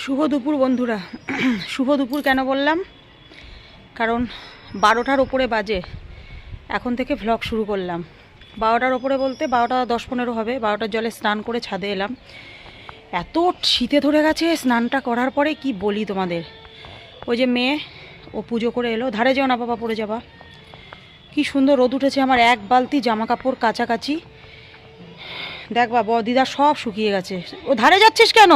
শুভ দুপুর বন্ধুরা। শুভ দুপুর কেন বললাম? কারণ বারোটার ওপরে বাজে। এখন থেকে ভ্লগ শুরু করলাম। বারোটার ওপরে বলতে বারোটা দশ পনেরো হবে। বারোটার জলে স্নান করে ছাদে এলাম। এত শীতে ধরে গেছে স্নানটা করার পরে কি বলি তোমাদের? ওই যে মেয়ে, ও পুজো করে এলো। ধারে যেও না বাবা, পড়ে যাবা। কি সুন্দর রোদ উঠেছে আমার এক বালতি জামা কাপড় কাছাকাছি। দেখ বাবা, দিদা সব শুকিয়ে গেছে। ও ধারে যাচ্ছিস কেন?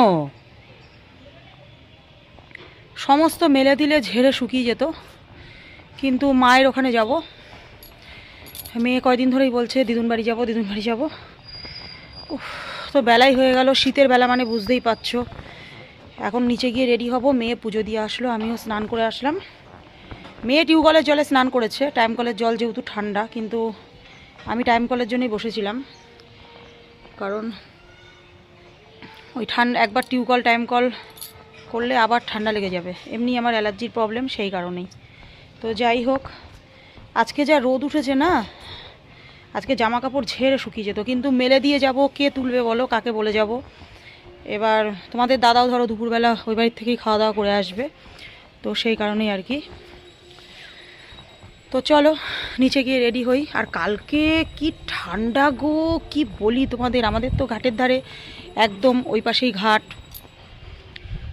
সমস্ত মেলে দিলে ঝেড়ে শুকিয়ে যেত। কিন্তু মায়ের ওখানে যাব। মেয়ে কয়দিন ধরেই বলছে, দিদুন বাড়ি যাব, দিদুন বাড়ি যাব। তো বেলাই হয়ে গেল। শীতের বেলা মানে বুঝতেই পারছ। এখন নিচে গিয়ে রেডি হব। মেয়ে পুজো দিয়ে আসলো, আমিও স্নান করে আসলাম। মেয়ে টিউবওয়েলের জলে স্নান করেছে। টাইম কলের জল যেহেতু ঠান্ডা, কিন্তু আমি টাইম কলের জন্যই বসেছিলাম। কারণ ওই ঠান্ডা, একবার টিউবকল টাইম কল করলে আবার ঠান্ডা লেগে যাবে। এমনি আমার অ্যালার্জির প্রবলেম সেই কারণেই। তো যাই হোক, আজকে যা রোদ উঠেছে না, আজকে জামা কাপড় ঝেড়ে শুকিয়ে যেত। কিন্তু মেলে দিয়ে যাব, কে তুলবে বলো, কাকে বলে যাব? এবার তোমাদের দাদাও ধরো দুপুরবেলা ওই বাড়ির থেকেই খাওয়া দাওয়া করে আসবে। তো সেই কারণেই আর কি। তো চলো, নিচে গিয়ে রেডি হই। আর কালকে কি ঠান্ডা গো, কি বলি তোমাদের? আমাদের তো ঘাটের ধারে একদম ওই পাশেই ঘাট।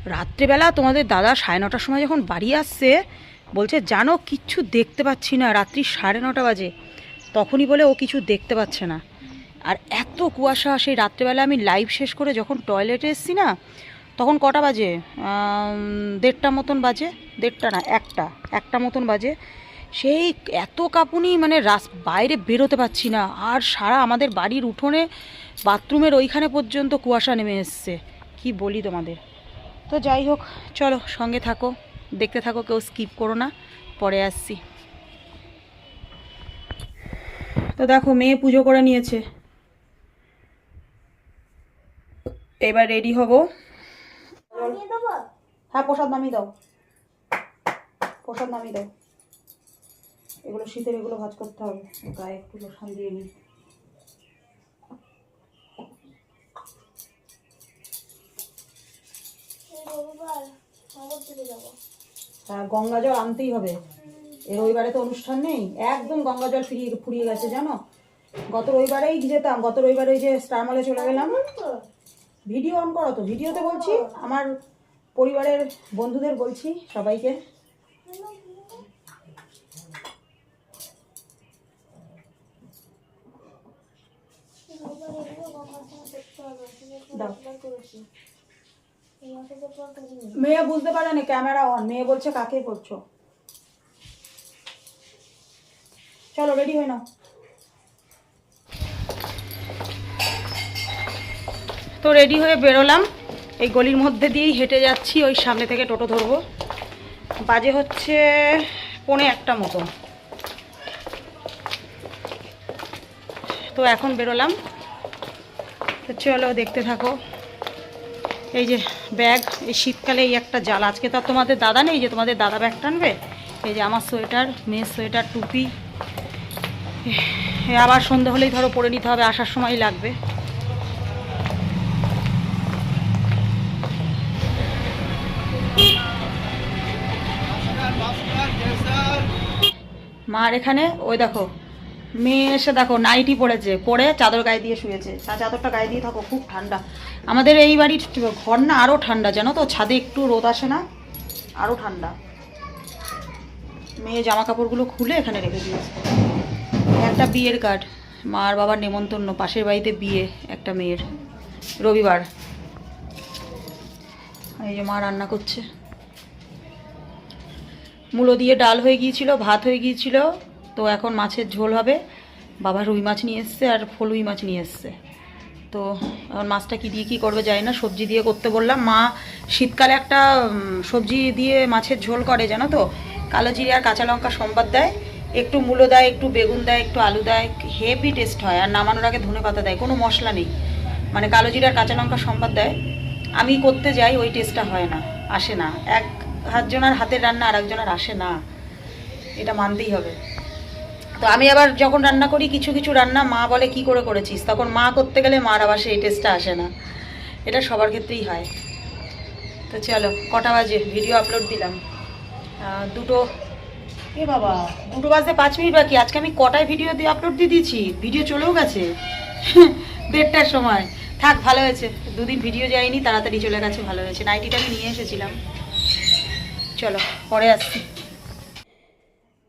রাত্রেবেলা তোমাদের দাদা সাড়ে নটার সময় যখন বাড়ি আসছে, বলছে, জানো, কিচ্ছু দেখতে পাচ্ছি না, রাত্রি সাড়ে নটা বাজে। তখনই বলে, ও কিছু দেখতে পাচ্ছে না। আর এত কুয়াশা, সেই রাত্রেবেলা আমি লাইভ শেষ করে যখন টয়লেটে এসেছি না, তখন কটা বাজে? দেড়টা মতন বাজে, দেড়টা না, একটা একটা মতন বাজে। সেই এত কাঁপুনি মানে রাস, বাইরে বেরোতে পারছি না। আর সারা আমাদের বাড়ির উঠোনে, বাথরুমের ওইখানে পর্যন্ত কুয়াশা নেমে এসছে। কি বলি তোমাদের? তো যাই হোক, চলো সঙ্গে থাকো। দেখতে থাকো, কেউ স্কিপ করো না। পরে আসছি। তো দেখো, মেয়ে পুজো করে নিয়েছে। এবার রেডি হব। হ্যাঁ প্রসাদ নামিয়ে দাও। প্রসাদ নামিয়ে দাও। এগুলো শীতের, এগুলো ভাজ করতে হবে। গায়ে একটু লোশান দিয়ে নিই গঙ্গা জল আনতেই হবে। এর রবিবারে তো অনুষ্ঠান নেই। একদম গঙ্গা জল ফিরিয়ে ফুরিয়ে গেছে, জানো? গত রবিবারেই যেতাম, গত রবিবারে যে স্টার মলে চলে গেলাম। ভিডিও অন করো তো, ভিডিওতে বলছি, আমার পরিবারের বন্ধুদের বলছি সবাইকে। মেয়ে বুঝতে পারে না ক্যামেরা অন মেয়ে বলছে কাকে করছ? চলো রেডি হয়ে নাও। তো রেডি হয়ে বেরোলাম। এই গলির মধ্যে দিয়েই হেঁটে যাচ্ছি, ওই সামনে থেকে টোটো ধরবো। বাজে হচ্ছে পৌনে একটা মতো। তো এখন বেরোলাম। তো চলো, দেখতে থাকো। এই যে ব্যাগ, এই শীতকালে এই একটা জাল আজকে তো তোমাদের দাদা নেই যে তোমাদের দাদা ব্যাগ টানবে? এই যে আমার সোয়েটার, মেয়ের সোয়েটার, টুপি। আবার সন্ধে হলেই ধরো পরে নিতে হবে, আসার সময় লাগবে। মার এখানে, ওই দেখো মেয়ে এসে দেখো নাইটি পড়েছে পরে চাদর গায়ে দিয়ে শুয়েছে। চাদরটা গায়ে দিয়ে থাকো, খুব ঠান্ডা। আমাদের এই বাড়ির ঘর না আরও ঠান্ডা, জানো তো? ছাদে একটু রোদ আসে না আরও ঠান্ডা। মেয়ে জামা কাপড়গুলো খুলে এখানে রেখে দিয়েছে। একটা বিয়ের কার্ড মার বাবার নেমন্তন্ন, পাশের বাড়িতে বিয়ে, একটা মেয়ের। রবিবার। এই যে মা রান্না করছে। মূলো দিয়ে ডাল হয়ে গিয়েছিল, ভাত হয়ে গিয়েছিল তো এখন মাছের ঝোল হবে। বাবা রুই মাছ নিয়ে এসছে আর ফলুই মাছ নিয়ে এসছে। তো এখন মাছটা কি দিয়ে কি করবে জানি না, সবজি দিয়ে করতে বললাম। মা শীতকালে একটা সবজি দিয়ে মাছের ঝোল করে জানো তো? কালো জিরে আর কাঁচা লঙ্কা সম্বাদ দেয়। একটু মূলো দেয়, একটু বেগুন দেয়, একটু আলু দেয়, হেভি টেস্ট হয় আর নামানোর আগে ধনে পাতা দেয়, কোনো মশলা নেই। মানে কালো জিরে আর কাঁচা লঙ্কা সম্বাদ দেয়। আমি করতে যাই, ওই টেস্টটা হয় না, আসে না। এক হাতজনার হাতের রান্না আর একজনের আসে না। এটা মানতেই হবে। তো আমি আবার যখন রান্না করি, কিছু কিছু রান্না মা বলে, কি করে করেছিস? তখন মা করতে গেলে মার আবার সেই টেস্টটা আসে না। এটা সবার ক্ষেত্রেই হয়। তো চলো, কটা বাজে? ভিডিও আপলোড দিলাম। দুটো। এ বাবা, দুটো বাজতে পাঁচ মিনিট বাকি। আজকে আমি কটায় ভিডিও দিয়ে আপলোড দিয়ে দিয়েছি? ভিডিও চলেও গেছে? দেড়টার সময়। থাক, ভালো হয়েছে। দুদিন ভিডিও যায়নি, তাড়াতাড়ি চলে গেছে, ভালো হয়েছে। নাইটিটা আমি নিয়ে এসেছিলাম। চলো, পরে আসছি।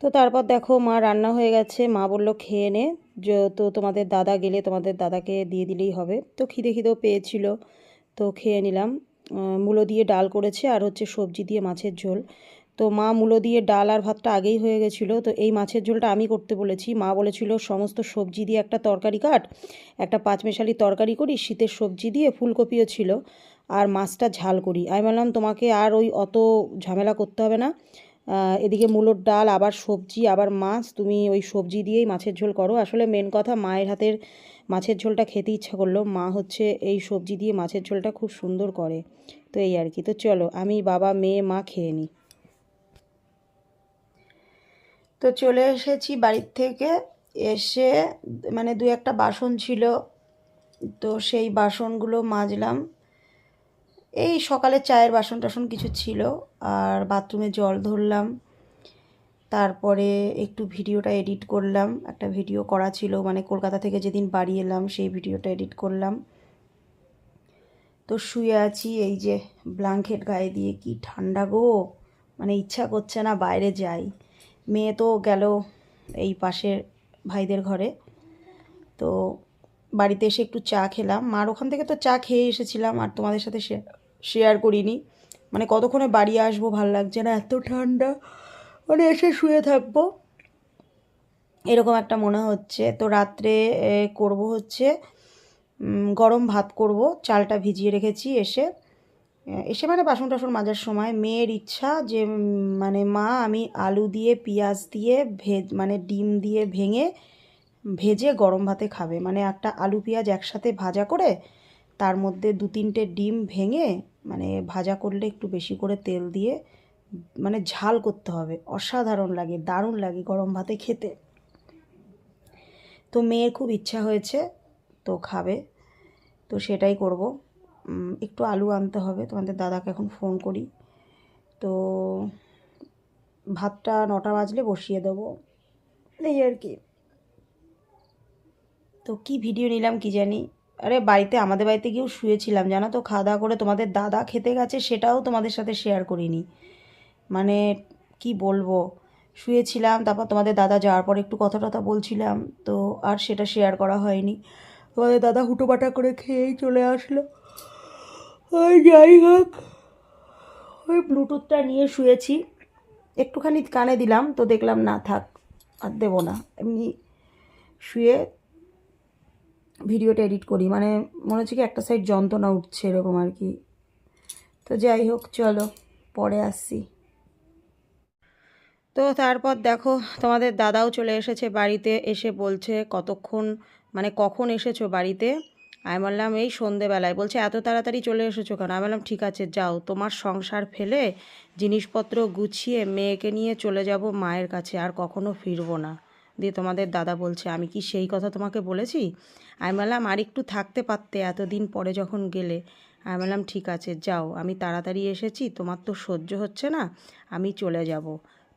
তো তারপর দেখো মা রান্না হয়ে গেছে। মা বলল, খেয়ে নে। তো তোমাদের দাদা গেলে তোমাদের দাদাকে দিয়ে দিলেই হবে। তো খিদে খিদেও পেয়েছিল, তো খেয়ে নিলাম। মূলো দিয়ে ডাল করেছে আর হচ্ছে সবজি দিয়ে মাছের ঝোল। তো মা মূলো দিয়ে ডাল আর ভাতটা আগেই হয়ে গেছিল। তো এই মাছের ঝোলটা আমি করতে বলেছি। মা বলেছিল, সমস্ত সবজি দিয়ে একটা তরকারি কাট, একটা পাঁচমেশালি তরকারি করি শীতের সবজি দিয়ে ফুলকপিও ছিল, আর মাছটা ঝাল করি। আমি বললাম, তোমাকে আর ওই অত ঝামেলা করতে হবে না। এদিকে মূলোর ডাল, আবার সবজি, আবার মাছ। তুমি ওই সবজি দিয়েই মাছের ঝোল করো। আসলে মেন কথা মায়ের হাতের মাছের ঝোলটা খেতে ইচ্ছা করল। মা হচ্ছে এই সবজি দিয়ে মাছের ঝোলটা খুব সুন্দর করে। তো এই আর কি। তো চলো, আমি বাবা, মেয়ে, মা খেয়ে নিই। তো চলে এসেছি বাড়ির থেকে। এসে মানে দু একটা বাসন ছিল। তো সেই বাসনগুলো মাজলাম। এই সকালে চায়ের বাসন টাসন কিছু ছিল, আর বাথরুমে জল ধরলাম। তারপরে একটু ভিডিওটা এডিট করলাম। একটা ভিডিও করা ছিল মানে কলকাতা থেকে যেদিন বাড়ি এলাম, সেই ভিডিওটা এডিট করলাম। তো শুয়ে আছি, এই যে ব্ল্যাঙ্কেট গায়ে দিয়ে, কি ঠান্ডা গো! মানে ইচ্ছা করছে না বাইরে যাই। মেয়ে তো গেল এই পাশের ভাইদের ঘরে। তো বাড়িতে এসে একটু চা খেলাম। মার ওখান থেকে তো চা খেয়ে এসেছিলাম, আর তোমাদের সাথে শেয়ার করিনি। মানে কতক্ষণে বাড়ি আসব ভালো লাগছে না, এত ঠান্ডা। মানে এসে শুয়ে থাকব। এরকম একটা মনে হচ্ছে। তো রাত্রে করব হচ্ছে গরম ভাত করব, চালটা ভিজিয়ে রেখেছি এসে। এসে মানে বাসন টাসন মাজার সময়। মেয়ের ইচ্ছা যে মানে মা, আমি আলু দিয়ে, পেঁয়াজ দিয়ে, ভেজ মানে ডিম দিয়ে ভেঙে, ভেজে গরম ভাতে খাবে। মানে একটা আলু, পেঁয়াজ একসাথে ভাজা করে, তার মধ্যে দু তিনটে ডিম ভেঙে মানে ভাজা করলে একটু বেশি করে তেল দিয়ে মানে ঝাল করতে হবে। অসাধারণ লাগে, দারুণ লাগে গরম ভাতে খেতে। তো মেয়ের খুব ইচ্ছা হয়েছে, তো খাবে। তো সেটাই করব। একটু আলু আনতে হবে, তোমাদের দাদাকে এখন ফোন করি। তো ভাতটা নটা বাজলে বসিয়ে দেবো। এই আর কি। তো কি ভিডিও নিলাম কি জানি। আরে বাড়িতে, আমাদের বাড়িতে গিয়েও শুয়েছিলাম, জানো তো? খাওয়া দাওয়া করে তোমাদের দাদা খেতে গেছে, সেটাও তোমাদের সাথে শেয়ার করিনি। মানে কি বলব? শুয়েছিলাম, তারপর তোমাদের দাদা যাওয়ার পর একটু কথা টথা বলছিলাম, তো আর সেটা শেয়ার করা হয়নি। তোমাদের দাদা হুটোপাটা করে খেয়েই চলে আসলো। ওই যাই হোক, ওই ব্লুটুথটা নিয়ে শুয়েছি। একটুখানি কানে দিলাম, তো দেখলাম না, থাক, আর দেবো না। এমনি শুয়ে ভিডিওটা এডিট করি মানে মনে হচ্ছে কি একটা সাইড যন্ত্রণা উঠছে এরকম আর কি। তো যাই হোক, চলো, পরে আসছি। তো তারপর দেখো, তোমাদের দাদাও চলে এসেছে বাড়িতে, এসে বলছে কতক্ষণ মানে কখন এসেছ বাড়িতে? আমি বললাম, এই সন্ধেবেলায়। বলছে, এত তাড়াতাড়ি চলে এসেছ কেন? আমি বললাম, ঠিক আছে, যাও। তোমার সংসার ফেলে জিনিসপত্র গুছিয়ে মেয়েকে নিয়ে চলে যাব মায়ের কাছে, আর কখনো ফিরবো না। দিয়ে তোমাদের দাদা বলছে, আমি কি সেই কথা তোমাকে বলেছি? আমি বললাম, আর একটু থাকতে পারতে এতদিন পরে যখন গেলে। আমি বললাম, ঠিক আছে, যাও, আমি তাড়াতাড়ি এসেছি, তোমার তো সহ্য হচ্ছে না, আমি চলে যাব।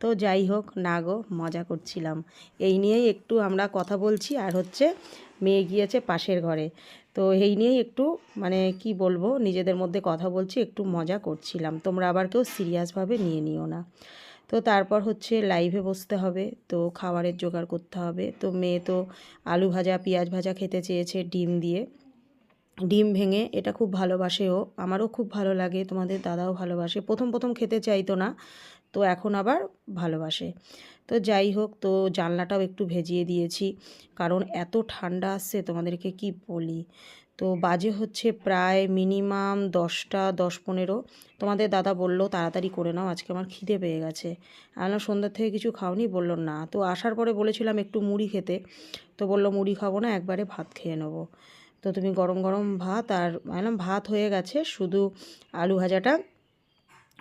তো যাই হোক, না গো, মজা করছিলাম। এই নিয়েই একটু আমরা কথা বলছি, আর হচ্ছে মেয়ে গিয়েছে পাশের ঘরে। তো এই নিয়েই একটু মানে কি বলব, নিজেদের মধ্যে কথা বলছি, একটু মজা করছিলাম। তোমরা আবার কেউ সিরিয়াসভাবে নিয়ে নিও না। তো তারপর হচ্ছে লাইভে বসতে হবে, তো খাবারের জোগাড় করতে হবে। তো মেয়ে তো আলু ভাজা, পেঁয়াজ ভাজা খেতে চেয়েছে ডিম দিয়ে। ডিম ভেঙে এটা খুব ভালোবাসে ও, আমারও খুব ভালো লাগে, তোমাদের দাদাও ভালোবাসে। প্রথম প্রথম খেতে চাইতো না, তো এখন আবার ভালোবাসে। তো যাই হোক, তো জানলাটাও একটু ভেজিয়ে দিয়েছি, কারণ এত ঠান্ডা আসছে, তোমাদেরকে কি বলি? তো বাজে হচ্ছে প্রায় মিনিমাম দশটা, দশ পনেরো। তোমাদের দাদা বলল, তাড়াতাড়ি করে নাও, আজকে আমার খিদে পেয়ে গেছে। আমি সন্ধ্যার থেকে কিছু খাওনি? বলল, না। তো আসার পরে বলেছিলাম একটু মুড়ি খেতে। তো বলল, মুড়ি খাব না, একবারে ভাত খেয়ে নেব। তো তুমি গরম গরম ভাত আর মানে ভাত হয়ে গেছে, শুধু আলু ভাজাটা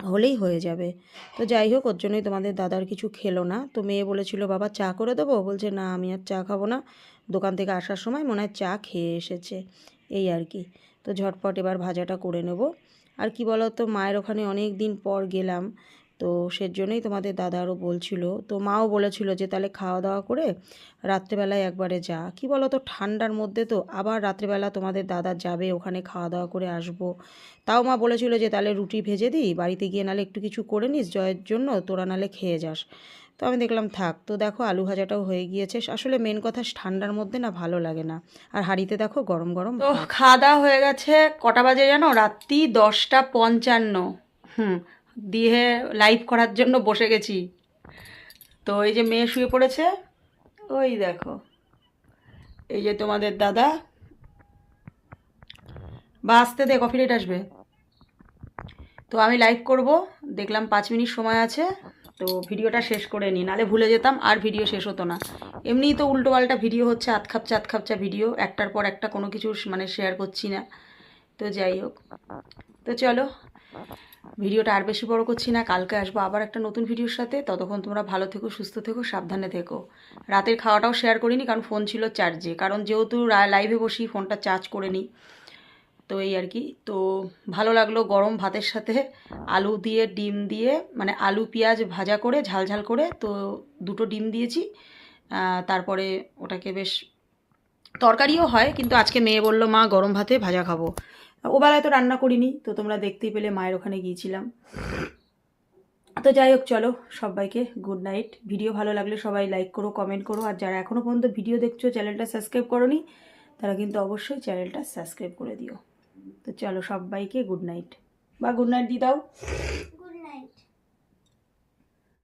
হলেই হয়ে যাবে। তো যাই হোক, ওর জন্যই তোমাদের দাদার কিছু খেলো না। তো মেয়ে বলেছিল, বাবা, চা করে দেবো? বলছে, না, আমি আর চা খাব না। দোকান থেকে আসার সময় মনে হয় চা খেয়ে এসেছে। এই আর কি। তো ঝটপট এবার ভাজাটা করে নেব। আর কি বলো তো মায়ের ওখানে অনেক দিন পর গেলাম, তো সেজন্যই তোমাদের দাদা আরও বলছিল। তো মাও বলেছিল যে, তাহলে খাওয়া দাওয়া করে রাত্রেবেলায় একবারে যা। কি বলো তো ঠান্ডার মধ্যে তো আবার রাত্রেবেলা তোমাদের দাদা যাবে, ওখানে খাওয়া দাওয়া করে আসব। তাও মা বলেছিল যে, তাহলে রুটি ভেজে দিই, বাড়িতে গিয়ে নালে একটু কিছু করে নিস, জয়ের জন্য তোরা নালে খেয়ে যাস। তো আমি দেখলাম, থাক, তো দেখো আলু ভাজাটাও হয়ে গিয়েছে। আসলে মেন কথা, ঠান্ডার মধ্যে না ভালো লাগে না। আর হাঁড়িতে দেখো গরম গরম তো খাওয়া দাওয়া হয়ে গেছে। কটা বাজে জানো? রাত্রি দশটা পঞ্চান্ন। হুম, দিয়ে লাইভ করার জন্য বসে গেছি। তো এই যে মেয়ে শুয়ে পড়েছে, ওই দেখো। এই যে তোমাদের দাদা। বা আসতে দে, কফি রেট আসবে। তো আমি লাইভ করব। দেখলাম পাঁচ মিনিট সময় আছে। তো ভিডিওটা শেষ করে নিই নালে ভুলে যেতাম আর ভিডিও শেষ হতো না। এমনিই তো উল্টোপাল্টা ভিডিও হচ্ছে আতখাপচা আতখাপচা ভিডিও, একটার পর একটা কোনো কিছু মানে শেয়ার করছি না। তো যাই হোক, তো চলো, ভিডিওটা আর বেশি বড় করছি না, কালকে আসব আবার একটা নতুন ভিডিওর সাথে, ততক্ষণ তোমরা ভালো থেকো, সুস্থ থেকো, সাবধানে থেকো। রাতের খাওয়াটাও শেয়ার করিনি, কারণ ফোন ছিল চার্জে কারণ যেহেতু লাইভে বসি ফোনটা চার্জ করে নিই। তো এই আর কি। তো ভালো লাগল গরম ভাতের সাথে। আলু দিয়ে, ডিম দিয়ে মানে আলু, পেঁয়াজ ভাজা করে, ঝাল ঝাল করে তো দুটো ডিম দিয়েছি। তারপরে ওটাকে বেশ তরকারিও হয়, কিন্তু আজকে মেয়ে বলল, মা, গরম ভাতে ভাজা খাব। ও বেলায় তো রান্না করিনি, তো তোমরা দেখতেই পেলে মায়ের ওখানে গিয়েছিলাম। তো যাই হোক, চলো সবাইকে গুড নাইট ভিডিও ভালো লাগলে সবাই লাইক করো কমেন্ট করো, আর যারা এখনও পর্যন্ত ভিডিও দেখছ চ্যানেলটা সাবস্ক্রাইব করোনি, তারা কিন্তু অবশ্যই চ্যানেলটা সাবস্ক্রাইব করে দিও। তো চলো সবাইকে গুড নাইট বা গুড নাইট দি দাও।